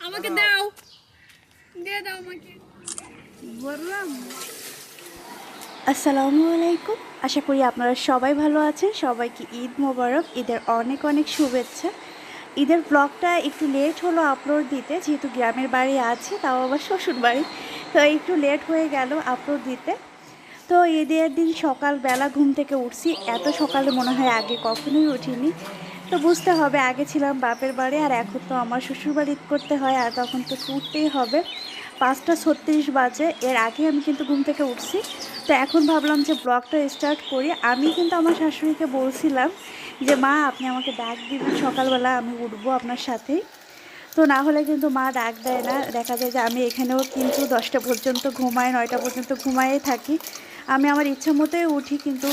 আমাকে দাও। দিয়ে দাও আমাকে। বললাম। আসসালামু আলাইকুম। আশা করি আপনারা সবাই ভালো আছেন। সবাইকে ঈদ মোবারক, ঈদের অনেক অনেক শুভেচ্ছা। ঈদের ব্লগটা একটু লেট হলো আপলোড দিতে, যেহেতু গ্রামের বাড়ি আছে, তাও আবার শ্বশুর বাড়ি। তো একটু লেট হয়ে গেল আপলোড দিতে। তো ঈদের দিন সকালবেলা ঘুম থেকে উঠছি। এত সকালে মনে হয় আগে কখনোই উঠিনি। তো বুঝতে হবে, আগে ছিলাম বাপের বাড়ি আর এখন তো আমার শ্বশুর বাড়ি করতে হয় আর তখন তো উঠতেই হবে। পাঁচটা ছত্রিশ বাজে, এর আগে আমি কিন্তু ঘুম থেকে উঠছি। তো এখন ভাবলাম যে ব্লগটা স্টার্ট করি। আমি কিন্তু আমার শাশুড়িকে বলছিলাম যে, মা, আপনি আমাকে ডাক দিবেন, সকালবেলা আমি উঠবো আপনার সাথেই। তো না হলে কিন্তু মা ডাক দেয় না। দেখা যায় যে আমি এখানেও কিন্তু দশটা পর্যন্ত ঘুমাই নয়টা পর্যন্ত ঘুমাই থাকি। আমি আমার ইচ্ছা মতোই উঠি কিন্তু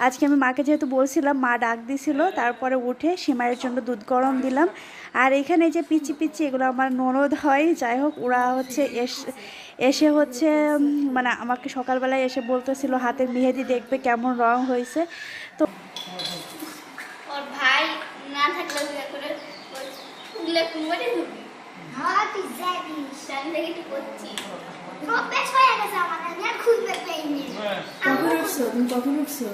আজকে আমি মাকে যেহেতু বলছিলাম মা ডাক দিছিল তারপরে উঠে সিমাইয়ের জন্য দুধ গরম দিলাম। আর এখানে যে পিচি পিচি এগুলো আমার ননদ হয় যাই হোক ওরা হচ্ছে এস- এসে হচ্ছে মানে আমাকে সকালবেলায় এসে বলতেছিল হাতের মেহেদি দেখবে কেমন রং হয়েছে। তো ভাই না থাকলে কখন উঠছো তুমি কখন উঠছো?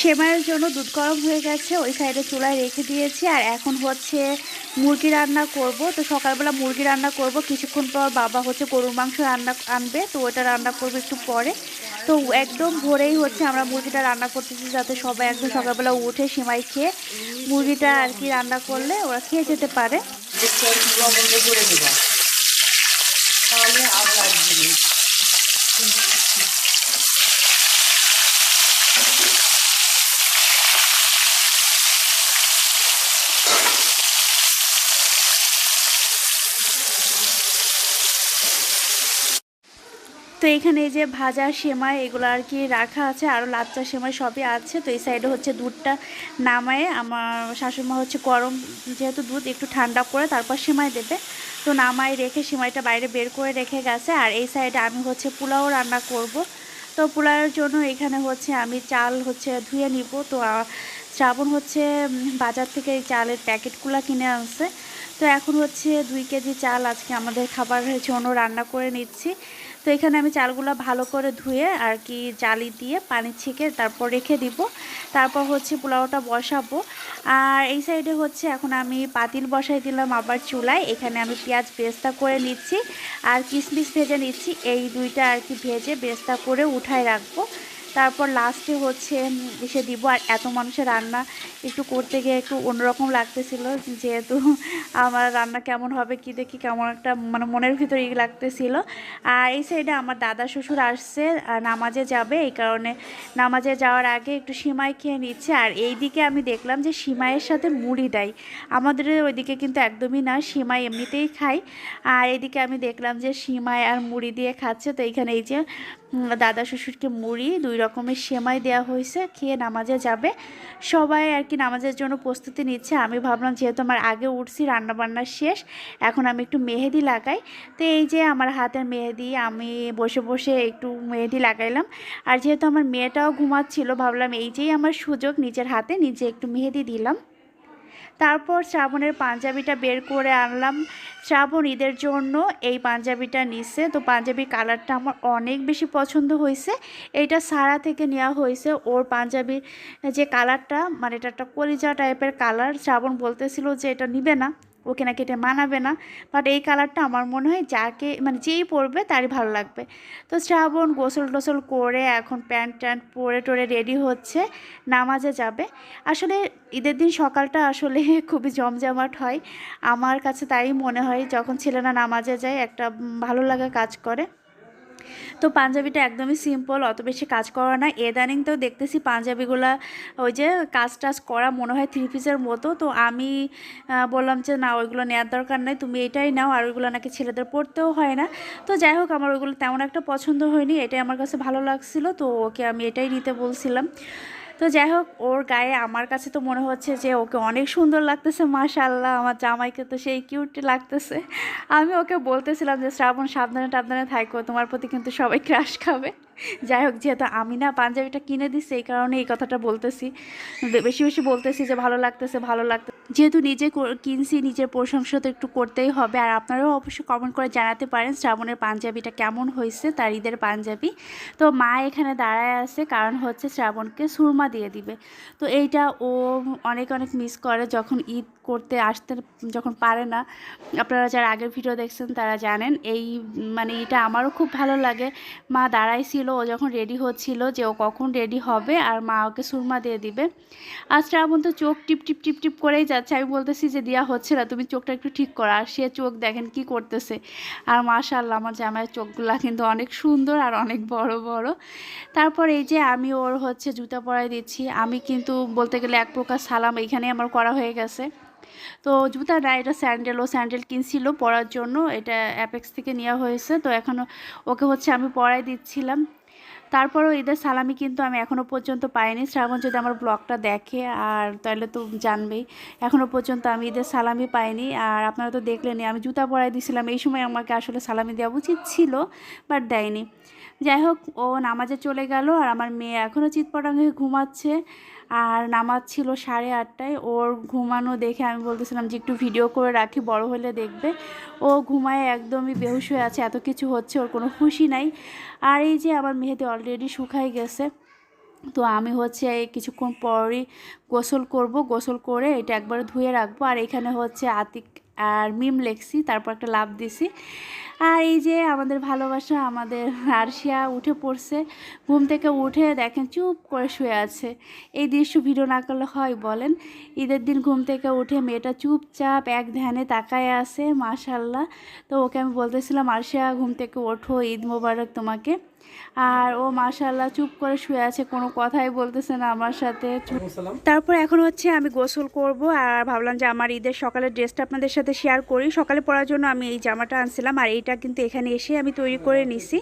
সেমাইয়ের জন্য দুধ গরম হয়ে গেছে, ওই সাইডে চুলায় রেখে দিয়েছি, আর এখন হচ্ছে মুরগি রান্না করব। তো সকালবেলা মুরগি রান্না করব, কিছুক্ষণ পর বাবা হচ্ছে গরুর মাংস রান্না আনবে, তো ওটা রান্না করব একটু পরে। তো একদম ভোরেই হচ্ছে আমরা মুরগিটা রান্না করতেছি, যাতে সবাই একদম সকালবেলা উঠে সেমাই খেয়ে মুরগিটা আর কি রান্না করলে ওরা খেয়ে যেতে পারে। soğanı avlayacağım. তো এখানে এই যে ভাজা সেমাই এগুলো আর কি রাখা আছে আরও লাচ্চা সেমাই সবই আছে। তো এই সাইডে হচ্ছে দুধটা নামায়ে আমার শাশুড়িমা হচ্ছে গরম যেহেতু দুধ, একটু ঠান্ডা করে তারপর সেমাই দেবে। তো নামায় রেখে সেমাইটা বাইরে বের করে রেখে গেছে। আর এই সাইডে আমি হচ্ছে পোলাও রান্না করব। তো পোলাওয়ের জন্য এখানে হচ্ছে আমি চাল হচ্ছে ধুয়ে নিব। তো শ্রাবণ হচ্ছে বাজার থেকে এই চালের প্যাকেটগুলো কিনে আনছে। তো এখন হচ্ছে দুই কেজি চাল আজকে আমাদের খাবার জন্য রান্না করে নিচ্ছি। তো এখানে আমি চালগুলো ভালো করে ধুয়ে আর কি জালি দিয়ে পানি ছেঁকে তারপর রেখে দিব। তারপর হচ্ছে পোলাওটা বসাবো। আর এই সাইডে হচ্ছে এখন আমি পাতিল বসাই দিলাম আবার চুলায়। এখানে আমি পেঁয়াজ বেস্তা করে নিচ্ছি আর কিশমিশ ভেজে নিচ্ছি। এই দুইটা আর কি ভেজে বেস্তা করে উঠায় রাখব। তারপর লাস্টে হচ্ছে এসে দিব। আর এত মানুষের রান্না একটু করতে গিয়ে একটু অন্যরকম লাগতেছিল, যেহেতু আমার রান্না কেমন হবে, কি দেখি কেমন একটা মানে মনের ভিতরে ই লাগতেছিল। আর এই সাইডে আমার দাদা শ্বশুর আসছে, আর নামাজে যাবে, এই কারণে নামাজে যাওয়ার আগে একটু সিমাই খেয়ে নিচ্ছে। আর এই দিকে আমি দেখলাম যে সিমাইয়ের সাথে মুড়ি দেয়। আমাদের ওইদিকে কিন্তু একদমই না, সিমাই এমনিতেই খাই আর এদিকে আমি দেখলাম যে সিমাই আর মুড়ি দিয়ে খাচ্ছে। তো এইখানে এই যে দাদা শ্বশুরকে মুড়ি, দুই রকমের সেমাই দেওয়া হয়েছে, খেয়ে নামাজে যাবে। সবাই আর কি নামাজের জন্য প্রস্তুতি নিচ্ছে। আমি ভাবলাম, যেহেতু আমার আগে উঠছি, রান্নাবান্না শেষ, এখন আমি একটু মেহেদি লাগাই। তো এই যে আমার হাতের মেহেদি, আমি বসে বসে একটু মেহেদি লাগাইলাম। আর যেহেতু আমার মেয়েটাও ঘুমাচ্ছিল, ভাবলাম এই যেই আমার সুযোগ নিজের হাতে, নিজে একটু মেহেদি দিলাম। তারপর শ্রাবণের পাঞ্জাবিটা বের করে আনলাম। শ্রাবণ ঈদের জন্য এই পাঞ্জাবিটা নিছে। তো পাঞ্জাবির কালারটা আমার অনেক বেশি পছন্দ হয়েছে। এইটা সারা থেকে নেওয়া হয়েছে। ওর পাঞ্জাবির যে কালারটা মানে এটা একটা কলিজা টাইপের কালার। শ্রাবণ বলতেছিল যে এটা নিবে না। ওকে নাকি এটা মানাবে না। বাট এই কালারটা আমার মনে হয় যাকে মানে যেই পরবে তারই ভালো লাগবে। তো শ্রাবণ গোসল টোসল করে এখন প্যান্ট ট্যান্ট পরে টরে রেডি হচ্ছে, নামাজে যাবে। আসলে ঈদের দিন সকালটা আসলে খুবই জমজমাট হয়। আমার কাছে তাই মনে হয় যখন ছেলেরা নামাজে যায় একটা ভালো লাগা কাজ করে। তো পাঞ্জাবিটা একদমই সিম্পল অত বেশি কাজ করা না। এদানিং তো দেখতেছি পাঞ্জাবিগুলা ওই যে কাজ টাজ করা, মনে হয় থ্রি পিসের মতো। তো আমি বললাম যে না, ওইগুলো নেওয়ার দরকার নেই, তুমি এটাই নাও, আর ওইগুলো নাকি ছেলেদের পড়তেও হয় না। তো যাই হোক, আমার ওইগুলো তেমন একটা পছন্দ হয়নি, এটাই আমার কাছে ভালো লাগছিল, তো ওকে আমি এটাই নিতে বলছিলাম। তো যাই হোক, ওর গায়ে আমার কাছে তো মনে হচ্ছে যে ওকে অনেক সুন্দর লাগতেছে মাশাল্লাহ আমার জামাইকে তো সেই কিউট লাগতেছে। আমি ওকে বলতেছিলাম যে, শ্রাবণ, সাবধানে, টাবধানে থাকো, তোমার প্রতি কিন্তু সবাই ক্রাশ খাবে। যাই হোক, যেহেতু আমি না পাঞ্জাবিটা কিনে দিচ্ছি এই কারণে এই কথাটা বলতেছি। বেশি বেশি বলতেছি যে ভালো লাগতেছে, ভালো লাগতে যেহেতু নিজে কিনছি, নিজের প্রশংসা তো একটু করতেই হবে। আর আপনারাও অবশ্যই কমেন্ট করে জানাতে পারেন শ্রাবণের পাঞ্জাবিটা কেমন হয়েছে, তার ঈদের পাঞ্জাবি। তো মা এখানে দাঁড়ায় আছে, কারণ হচ্ছে শ্রাবণকে সুরমা দিয়ে দিবে। তো এইটা ও অনেক অনেক মিস করে যখন ঈদ করতে আসতে যখন পারে না। আপনারা যারা আগের ভিডিও দেখছেন তারা জানেন, এই মানে এটা আমারও খুব ভালো লাগে। মা দাঁড়াইছিল ও যখন রেডি হচ্ছিল যে ও কখন রেডি হবে আর মা ওকে সুরমা দিয়ে দিবে। আর শ্রাবণ তো চোখ টিপ টিপ টিপ টিপ করেই যাচ্ছে। আমি বলতেছি যে দেওয়া হচ্ছে না, তুমি চোখটা একটু ঠিক করো। আর সে চোখ দেখেন কি করতেছে। আর মাশাল্লাহ আমার জামাইয়ের চোখগুলা কিন্তু অনেক সুন্দর আর অনেক বড় বড়। তারপর এই যে, আমি ওর হচ্ছে জুতা পরাই দিচ্ছি। আমি কিন্তু বলতে গেলে এক প্রকার সালাম এইখানে আমার করা হয়ে গেছে। তো জুতা না এটা স্যান্ডেল, ও স্যান্ডেল কিনছিল পরার জন্য। এটা অ্যাপেক্স থেকে নেওয়া হয়েছে। তো এখনও ওকে হচ্ছে আমি পরাই দিচ্ছিলাম। তারপরও ঈদের সালামি কিন্তু আমি এখনও পর্যন্ত পাইনি। শ্রাবণ যদি আমার ব্লগটা দেখে, আর তাহলে তো জানবেই। এখনও পর্যন্ত আমি ঈদের সালামি পাইনি। আর আপনারা তো দেখলেনি আমি জুতা পরাই দিয়েছিলাম এই সময় আমাকে আসলে সালামি দেওয়া উচিত ছিল বাট দেয়নি। যাই হোক, ও নামাজে চলে গেল, আর আমার মেয়ে এখনও চিৎপটাঙ্গে ঘুমাচ্ছে। আর নামাজ ছিল সাড়ে আটটায়। ওর ঘুমানো দেখে আমি বলতেছিলাম যে, একটু ভিডিও করে রাখি, বড় হলে দেখবে। ও ঘুমায় একদমই বেহুশ হয়ে আছে, এত কিছু হচ্ছে, ওর কোনো খুশি নাই। আর এই যে আমার মেহেদি অলরেডি শুকাই গেছে, তো আমি হচ্ছে এই কিছুক্ষণ পরই গোসল করব। গোসল করে এটা একবার ধুয়ে রাখব। আর এখানে হচ্ছে আতিক আর মিম লেখছি, তারপর একটা লাভ দিছি। আর এই যে আমাদের ভালোবাসা, আমাদের আরশিয়া উঠে পড়ছে। ঘুম থেকে উঠে দেখেন চুপ করে শুয়ে আছে। এই দৃশ্য ভিডিও না করলে হয় বলেন? ঈদের দিন ঘুম থেকে উঠে মেয়েটা চুপচাপ এক ধ্যানে তাকায় আছে, মাশাল্লাহ। তো ওকে আমি বলতেছিলাম, আরশিয়া, ঘুম থেকে ওঠো, ঈদ মোবারক তোমাকে। আর ও মাশাল্লাহ চুপ করে শুয়ে আছে কোনো কথাই বলতেছে না আমার সাথে। তারপর এখন হচ্ছে আমি গোসল করব আর ভাবলাম যে আমার ঈদের সকালের ড্রেসটা আপনাদের সাথে শেয়ার করি। সকালে পরার জন্য আমি এই জামাটা আনছিলাম আর এইটা কিন্তু এখানে এসে আমি তৈরি করে নিছি।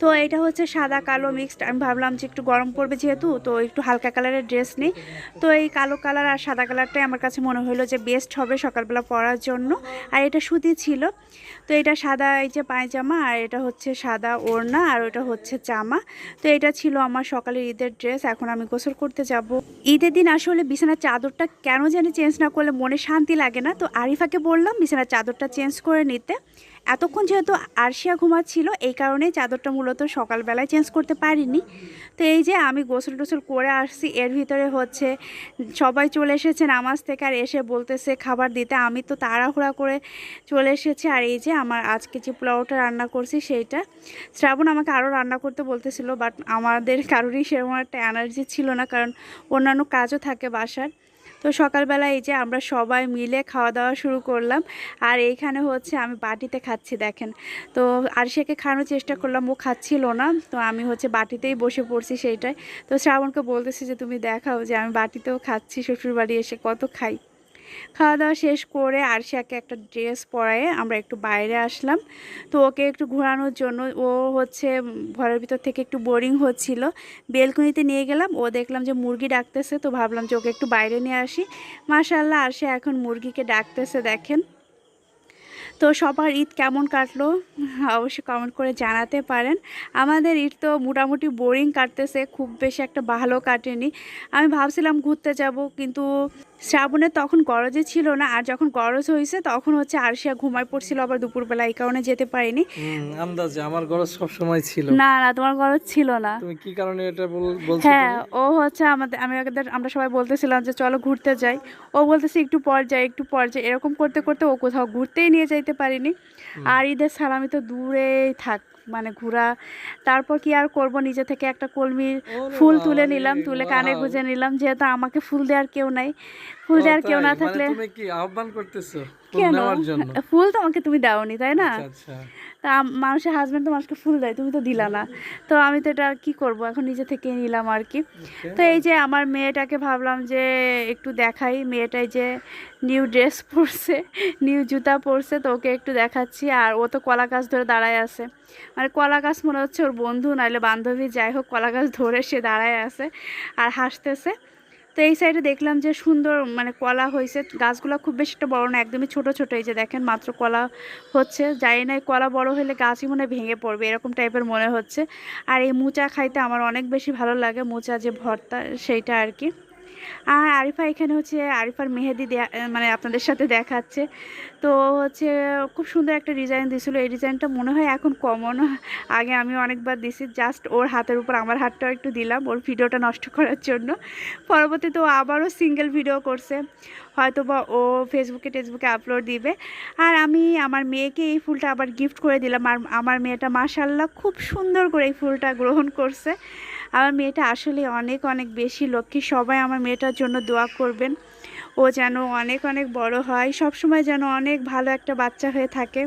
তো এটা হচ্ছে সাদা কালো মিক্সড আমি ভাবলাম যে একটু গরম পড়বে যেহেতু তো একটু হালকা কালারের ড্রেস নিই। তো এই কালো কালার আর সাদা কালারটাই আমার কাছে মনে হলো যে বেস্ট হবে সকালবেলা পরার জন্য। আর এটা সুতি ছিল। তো এটা সাদা এই যে পায়জামা আর এটা হচ্ছে সাদা ওড়না আর ওটা হচ্ছে জামা। তো এটা ছিল আমার সকালের ঈদের ড্রেস এখন আমি গোসল করতে যাব। ঈদের দিন আসলে বিছানার চাদরটা কেন জানি চেঞ্জ না করলে মনে শান্তি লাগে না। তো আরিফাকে বললাম বিছানার চাদরটা চেঞ্জ করে নিতে। এতক্ষণ যেহেতু আরশিয়া ঘুমাচ্ছিল, এই কারণে চাদরটা মূলত সকালবেলায় চেঞ্জ করতে পারিনি। তো এই যে আমি গোসল টোসল করে আসছি, এর ভিতরে হচ্ছে সবাই চলে এসেছে নামাজ থেকে আর এসে বলতেছে খাবার দিতে। আমি তো তাড়াহুড়া করে চলে এসেছি আর এই যে আমার আজকে যে পোলাওটা রান্না করছি সেইটা। শ্রাবণ আমাকে আরও রান্না করতে বলতেছিল বাট আমাদের কারোরই সেরকম একটা এনার্জি ছিল না, কারণ অন্যান্য কাজও থাকে বাসার। তো সকালবেলা এই যে আমরা সবাই মিলে খাওয়া দাওয়া শুরু করলাম। আর এইখানে হচ্ছে আমি বাটিতে খাচ্ছি, দেখেন। তো আর সেকে খাওয়ানোর চেষ্টা করলাম, ও খাচ্ছিল না। তো আমি হচ্ছে বাটিতেই বসে পড়ছি সেইটাই। তো শ্রাবণকে বলতেছি যে, তুমি দেখাও যে, আমি বাটিতেও খাচ্ছি, শ্বশুরবাড়ি এসে কত খাই। খাওয়া দাওয়া শেষ করে আরশিয়াকে একটা ড্রেস পরায়ে আমরা একটু বাইরে আসলাম। তো ওকে একটু ঘোরানোর জন্য ও হচ্ছে ঘরের ভিতর থেকে একটু বোরিং হচ্ছিল। বেলকনিতে নিয়ে গেলাম, ও দেখলাম যে মুরগি ডাকতেছে, তো ভাবলাম যে ওকে একটু বাইরে নিয়ে আসি। মাশাল্লাহ আরশিয়া এখন মুরগিকে ডাকতেছে, দেখেন। তো সবার ঈদ কেমন কাটলো? অবশ্যই কমেন্ট করে জানাতে পারেন। আমাদের ঈদ তো মোটামুটি বোরিং কাটতেছে, খুব বেশি একটা ভালো কাটেনি। আমি ভাবছিলাম ঘুরতে যাব, কিন্তু শ্রাবণে তখন গরজে ছিল না আর যখন গরজ হয়েছে তখন হচ্ছে আরশিয়া ঘুমায় পড়ছিল আবার দুপুরবেলা এই কারণে যেতে পারিনি। আন্দাজে আমার গরজ সব সময় ছিল। না না তোমার গরজ ছিল না। তুমি কি কারণে এটা বল- বলছো হ্যাঁ ও হচ্ছে আমাদের আমি ওদের আমরা সবাই বলতেছিলাম যে চলো ঘুরতে যাই। ও বলতেছে একটু পর যাই একটু পর যাই এরকম করতে করতে ও কোথাও ঘুরতেই নিয়ে যাইতে পারিনি। আর ঈদের সালামি তো দূরেই থাক মানে ঘোরা। তারপর কি আর করব? নিজে থেকে একটা কলমির ফুল তুলে নিলাম তুলে কানে গুঁজে নিলাম যেহেতু আমাকে ফুল দেওয়ার কেউ নাই। ফুল দেওয়ার কেউ না মানে থাকলে তুমি কি আহ্বান করতেছো? কেন? ফুল তো আমাকে তুমি দাওনি তাই না? আচ্ছা, আচ্ছা। তা মানুষের হাজব্যান্ড তো মানুষকে ফুল দেয় তুমি তো দিলা না। তো আমি তো এটা কি করব? এখন নিজে থেকে নিলাম আর কি। তো এই যে আমার মেয়েটাকে ভাবলাম যে একটু দেখাই। মেয়েটাই যে নিউ ড্রেস পরছে নিউ জুতা পরছে তো ওকে একটু দেখাচ্ছি। আর ও তো কলা গাছ ধরে দাঁড়ায় আছে। মানে কলা গাছ মনে হচ্ছে ওর বন্ধু নাহলে বান্ধবী যাই হোক কলা গাছ ধরে সে দাঁড়ায় আছে আর হাসতেছে। তো এই সাইডে দেখলাম যে সুন্দর মানে কলা হয়েছে। গাছগুলো খুব বেশি একটা বড় না, একদমই ছোট ছোট। এই যে দেখেন, মাত্র কলা হচ্ছে। জানি না কলা বড় হলে গাছই মনে ভেঙে পড়বে, এরকম টাইপের মনে হচ্ছে। আর এই মোচা খাইতে আমার অনেক বেশি ভালো লাগে, মোচা যে ভর্তা, সেইটা আর কি। আর আরিফা এখানে হচ্ছে আরিফার মেহেদি মানে আপনাদের সাথে দেখাচ্ছে। তো হচ্ছে খুব সুন্দর একটা ডিজাইন দিছিল। এই ডিজাইনটা মনে হয় এখন কমন। আগে আমি অনেকবার দিছি জাস্ট ওর হাতের উপর আমার হাতটাও একটু দিলাম, ওর ভিডিওটা নষ্ট করার জন্য। পরবর্তীতে ও আবারও সিঙ্গেল ভিডিও করছে। হয়তো বা ও ফেসবুকে টেসবুকে আপলোড দিবে। আর আমি আমার মেয়েকে এই ফুলটা আবার গিফট করে দিলাম। আর আমার মেয়েটা মাশাল্লাহ খুব সুন্দর করে এই ফুলটা গ্রহণ করছে। আমার মেয়েটা আসলে অনেক অনেক বেশি লক্ষ্মী। সবাই আমার মেয়েটার জন্য দোয়া করবেন। ও যেন অনেক অনেক বড় হয়। সব সময় যেন অনেক ভালো একটা বাচ্চা হয়ে থাকে।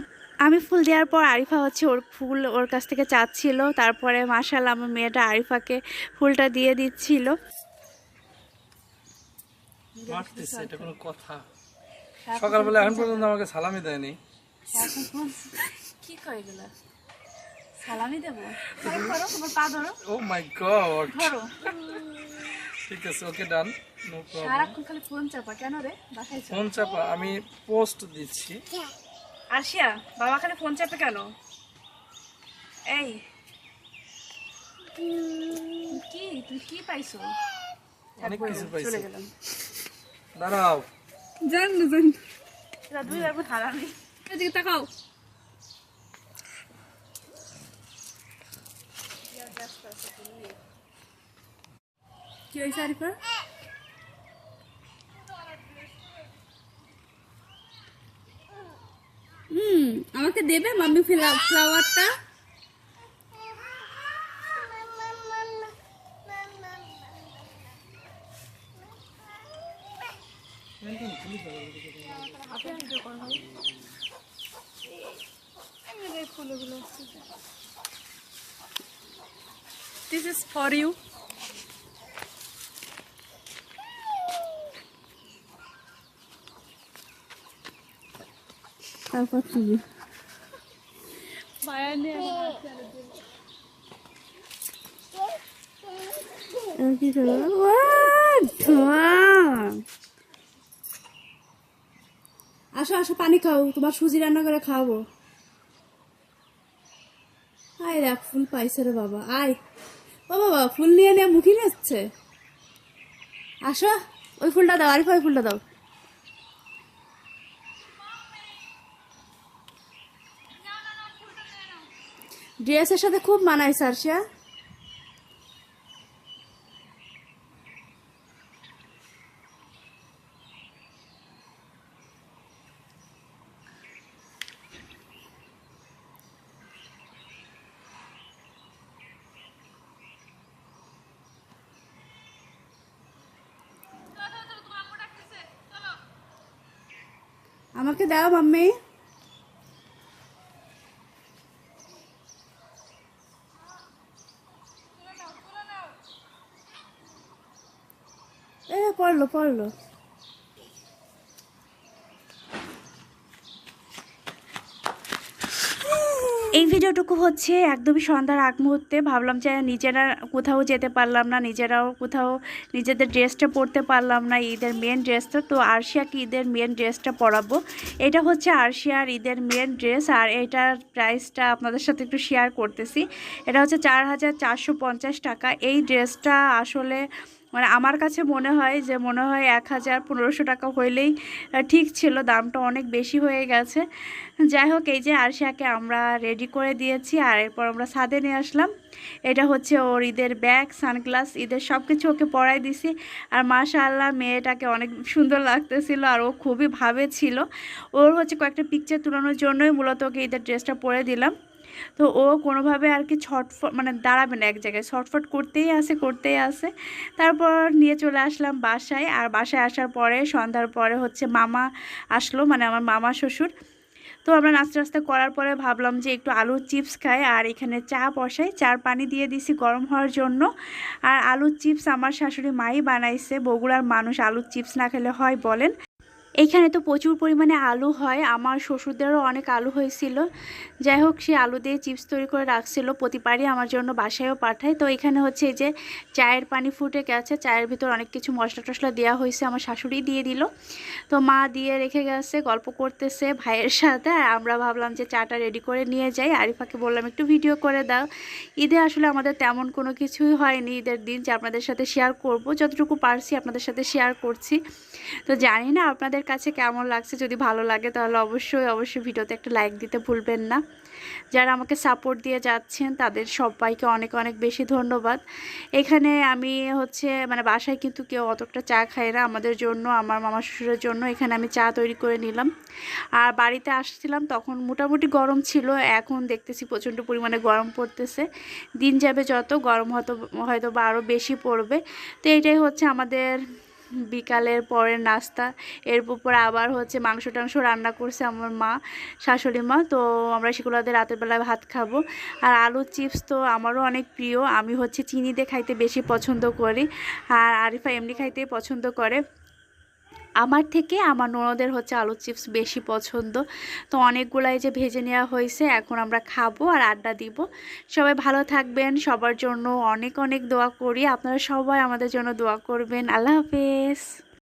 আমি ফুল দেওয়ার পর আরিফা হচ্ছে ওর ফুল ওর কাছ থেকে চাচ্ছিল। তারপরে মাশাল আমার মেয়েটা আরিফাকে ফুলটা দিয়ে দিচ্ছিল। এটা কোনো কথা। সকালবেলা এখন পর্যন্ত আমাকে সালামি দেয়নি। কি করে গেল সালামি দেবো? ধরো তোমার পা ধরো। ও মাই গড ধরো। ঠিক আছে ওকে ডান নো প্রবলেম সারাক্ষণ খালি ফোন চাপা কেন রে? বাসায় ফোন চাপা আমি পোস্ট দিচ্ছি। আসিয়া বাবা খালি ফোন চাপে কেন? এই। কি? তুই কি পাইছো? অনেক কিছু পাইছি। চলে গেলাম। দাঁড়াও। জান না জান দুই হারামি। এদিকে তাকাও। কি হয়েছে আরিফা? হুম আমাকে দেবে মাম্মি ফ্লাওয়ারটা? দিস ইজ ফর ইউ তারপর তুমি কি। আসো আসো, পানি খাও, তোমার সুজি রান্না করে খাওয়াবো। আয় দেখ ফুল পাইছে রে বাবা, আয়। ও বাবা, ফুল নিয়ে নিয়ে মুখি যাচ্ছে। আসো, ওই ফুলটা দাও, আরিফা, ওই ফুলটা দাও। ড্রেসের সাথে খুব মানায় সারসিয়া আমাকে দাও মাম্মি। পড়ল? এই ভিডিওটুকু হচ্ছে একদমই সন্ধ্যার আগ মুহূর্তে। ভাবলাম যে নিজেরা কোথাও যেতে পারলাম না, নিজেরাও কোথাও নিজেদের ড্রেসটা পরতে পারলাম না, ঈদের মেন ড্রেসটা তো। আরশিয়াকে ঈদের মেন ড্রেসটা পরাবো? এটা হচ্ছে আরশিয়ার ঈদের মেন ড্রেস আর এটার প্রাইসটা আপনাদের সাথে একটু শেয়ার করতেছি। এটা হচ্ছে চার হাজার চারশো পঞ্চাশ টাকা। এই ড্রেসটা আসলে মানে আমার কাছে মনে হয় যে মনে হয় এক হাজার পনেরোশো টাকা হইলেই ঠিক ছিল, দামটা অনেক বেশি হয়ে গেছে। যাই হোক, এই যে আরশিয়াকে আমরা রেডি করে দিয়েছি, আর এরপর আমরা ছাদে নিয়ে আসলাম। এটা হচ্ছে ওর ঈদের ব্যাগ সানগ্লাস ঈদের সব কিছু ওকে পরাই দিছি। আর মাশা আল্লাহ মেয়েটাকে অনেক সুন্দর লাগতেছিল, আর ও খুবই ভাবে ছিল। ওর হচ্ছে কয়েকটা পিকচার তুলানোর জন্যই মূলত ওকে ঈদের ড্রেসটা পরে দিলাম। তো ও কোনোভাবে আর কি ছটফট মানে দাঁড়াবে না এক জায়গায়, ছটফট করতেই আসে করতেই আসে। তারপর নিয়ে চলে আসলাম বাসায়। আর বাসায় আসার পরে, সন্ধ্যার পরে হচ্ছে মামা আসলো মানে আমার মামা শ্বশুর। তো আমরা নাস্তা নাস্তা করার পরে ভাবলাম যে একটু আলুর চিপস খাই, আর এখানে চা বসাই। চার পানি দিয়ে দিছি গরম হওয়ার জন্য। আর আলুর চিপস আমার শাশুড়ি মাই বানাইছে। বগুড়ার মানুষ আলুর চিপস না খেলে হয় বলেন। এইখানে তো প্রচুর পরিমাণে আলু হয়। আমার শ্বশুরদেরও অনেক আলু হয়েছিল। যাই হোক, সে আলু দিয়ে চিপস তৈরি করে রাখছিল, প্রতিবারই আমার জন্য বাসায়ও পাঠায়। তো এখানে হচ্ছে যে চায়ের পানি ফুটে গেছে, চায়ের ভিতর অনেক কিছু মশলা টশলা দেওয়া হয়েছে, আমার শাশুড়ি দিয়ে দিল। তো মা দিয়ে রেখে গেছে, গল্প করতেছে ভাইয়ের সাথে। আর আমরা ভাবলাম যে চাটা রেডি করে নিয়ে যাই। আরিফাকে বললাম, একটু ভিডিও করে দাও। ঈদে আসলে আমাদের তেমন কোনো কিছুই হয়নি ঈদের দিন যে আপনাদের সাথে শেয়ার করব। যতটুকু পারছি আপনাদের সাথে শেয়ার করছি। তো জানি না আপনাদের কাছে কেমন লাগছে যদি ভালো লাগে, তাহলে অবশ্যই অবশ্যই ভিডিওতে একটা লাইক দিতে ভুলবেন না। যারা আমাকে সাপোর্ট দিয়ে যাচ্ছেন, তাদের সবাইকে অনেক অনেক বেশি ধন্যবাদ। এখানে আমি হচ্ছে মানে বাসায় কিন্তু কেউ অতটা চা খায় না, আমাদের জন্য, আমার মামা শ্বশুরের জন্য, এখানে আমি চা তৈরি করে নিলাম। আর বাড়িতে আসছিলাম, তখন মোটামুটি গরম ছিল, এখন দেখতেছি প্রচণ্ড পরিমাণে গরম পড়তেছে। দিন যাবে যত, গরম হয়তো হয়তো বা আরও বেশি পড়বে। তো এটাই হচ্ছে আমাদের বিকালের পরের নাস্তা এরপর আবার হচ্ছে মাংস টাংস রান্না করছে আমার মা, শাশুড়ি মা। তো আমরা সেগুলোতে রাতের বেলায় ভাত খাব। আর আলু চিপস তো আমারও অনেক প্রিয়। আমি হচ্ছে চিনি দিয়ে খাইতে বেশি পছন্দ করি। আর আরিফা এমনি খাইতে পছন্দ করে। আমার থেকে আমার ননদের হচ্ছে আলুর চিপস বেশি পছন্দ। তো অনেকগুলাই যে ভেজে নেওয়া হয়েছে, এখন আমরা খাব আর আড্ডা দিব। সবাই ভালো থাকবেন, সবার জন্য অনেক অনেক দোয়া করি। আপনারা সবাই আমাদের জন্য দোয়া করবেন। আল্লাহ হাফেজ।